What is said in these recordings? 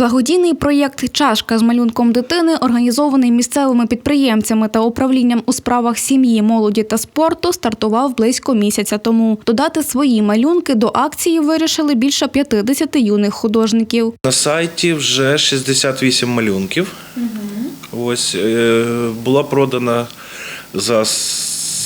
Благодійний проєкт Чашка з малюнком дитини, організований місцевими підприємцями та управлінням у справах сім'ї, молоді та спорту, стартував близько місяця тому. Додати свої малюнки до акції вирішили більше 50 юних художників. На сайті вже 68 малюнків. Ось е, була продана за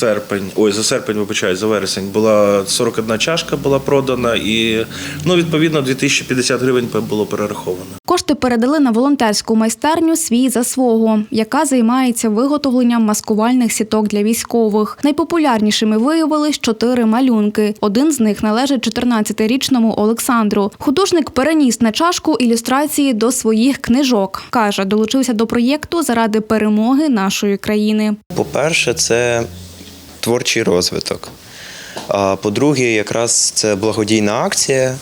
серпень, ой, за серпень, вибачаю, за вересень була 41 чашка була продана і ну, відповідно 2050 гривень було перераховано. Кошти передали на волонтерську майстерню свій за свого, яка займається виготовленням маскувальних сіток для військових. Найпопулярнішими виявились чотири малюнки. Один з них належить 14-річному Олександру. Художник переніс на чашку ілюстрації до своїх книжок. каже, долучився до проєкту заради перемоги нашої країни. По-перше, це творчий розвиток. А по-друге, якраз це благодійна акція,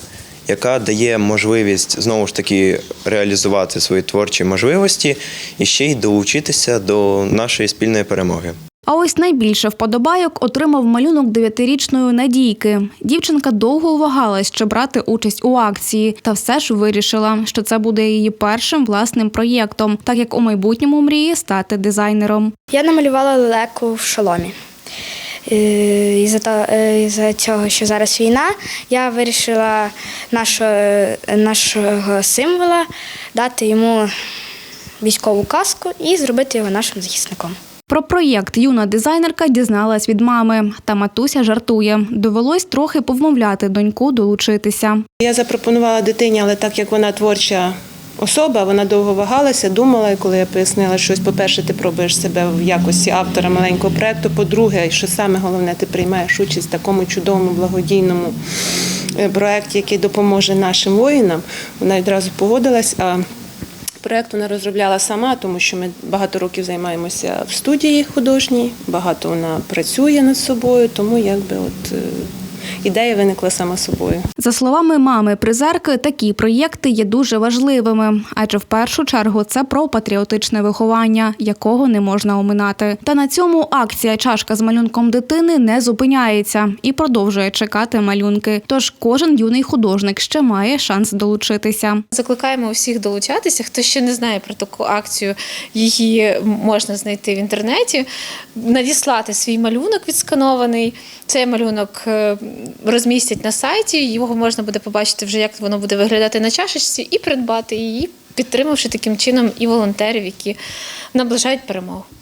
яка дає можливість знову ж таки реалізувати свої творчі можливості і ще й долучитися до нашої спільної перемоги. А ось найбільше вподобайок отримав малюнок дев'ятирічної Надійки. Дівчинка довго вагалась, чи брати участь у акції, та все ж вирішила, що це буде її першим власним проєктом, так як у майбутньому мріє стати дизайнером. Я намалювала лелеку в шоломі. Е, Із-за то- е, із-за цього, що зараз війна, я вирішила нашого, нашого символа дати йому військову каску і зробити його нашим захисником. Про проєкт юна дизайнерка дізналась від мами. Та матуся жартує. Довелось трохи повмовляти доньку долучитися. Я запропонувала дитині, але так як вона творча особа, вона довго вагалася, думала, і коли я пояснила щось, по-перше, ти пробуєш себе в якості автора маленького проєкту, по-друге, що саме головне, ти приймаєш участь в такому чудовому благодійному е, проєкті, який допоможе нашим воїнам. Вона відразу погодилась. А Проєкт вона розробляла сама, тому що ми багато років займаємося в студії художній, багато вона працює над собою, тому якби от е, ідея виникла сама собою. За словами мами призерки, такі проєкти є дуже важливими, адже в першу чергу це про патріотичне виховання, якого не можна оминати. Та на цьому акція чашка з малюнком дитини не зупиняється і продовжує чекати малюнки. Тож кожен юний художник ще має шанс долучитися. Закликаємо усіх долучатися. Хто ще не знає про таку акцію, її можна знайти в інтернеті, надіслати свій малюнок відсканований. Цей малюнок е, розмістять на сайті. Його можна буде побачити вже, як воно буде виглядати на чашечці, і придбати її, підтримавши таким чином і волонтерів, які наближають перемогу.